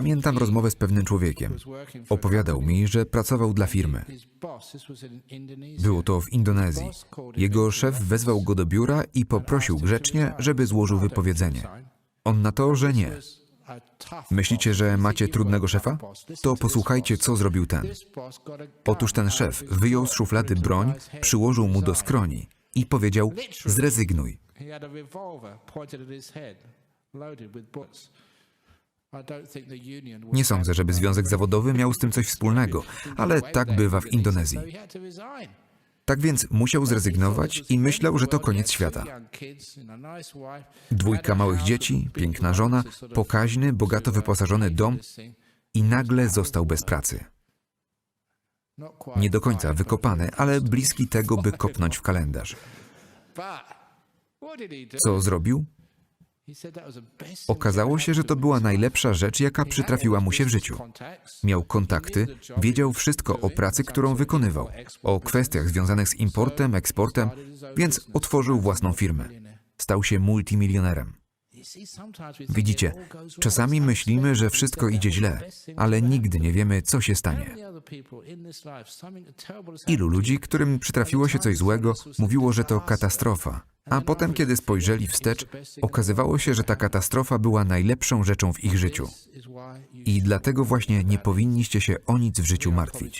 Pamiętam rozmowę z pewnym człowiekiem. Opowiadał mi, że pracował dla firmy. Było to w Indonezji. Jego szef wezwał go do biura i poprosił grzecznie, żeby złożył wypowiedzenie. On na to, że nie. Myślicie, że macie trudnego szefa? To posłuchajcie, co zrobił ten. Otóż ten szef wyjął z szuflady broń, przyłożył mu do skroni i powiedział: Zrezygnuj. Nie sądzę, żeby związek zawodowy miał z tym coś wspólnego, ale tak bywa w Indonezji. Tak więc musiał zrezygnować i myślał, że to koniec świata. Dwójka małych dzieci, piękna żona, pokaźny, bogato wyposażony dom i nagle został bez pracy. Nie do końca wykopany, ale bliski tego, by kopnąć w kalendarz. Co zrobił? Okazało się, że to była najlepsza rzecz, jaka przytrafiła mu się w życiu. Miał kontakty, wiedział wszystko o pracy, którą wykonywał, o kwestiach związanych z importem, eksportem, więc otworzył własną firmę. Stał się multimilionerem. Widzicie, czasami myślimy, że wszystko idzie źle, ale nigdy nie wiemy, co się stanie. Ilu ludzi, którym przytrafiło się coś złego, mówiło, że to katastrofa, a potem, kiedy spojrzeli wstecz, okazywało się, że ta katastrofa była najlepszą rzeczą w ich życiu. I dlatego właśnie nie powinniście się o nic w życiu martwić.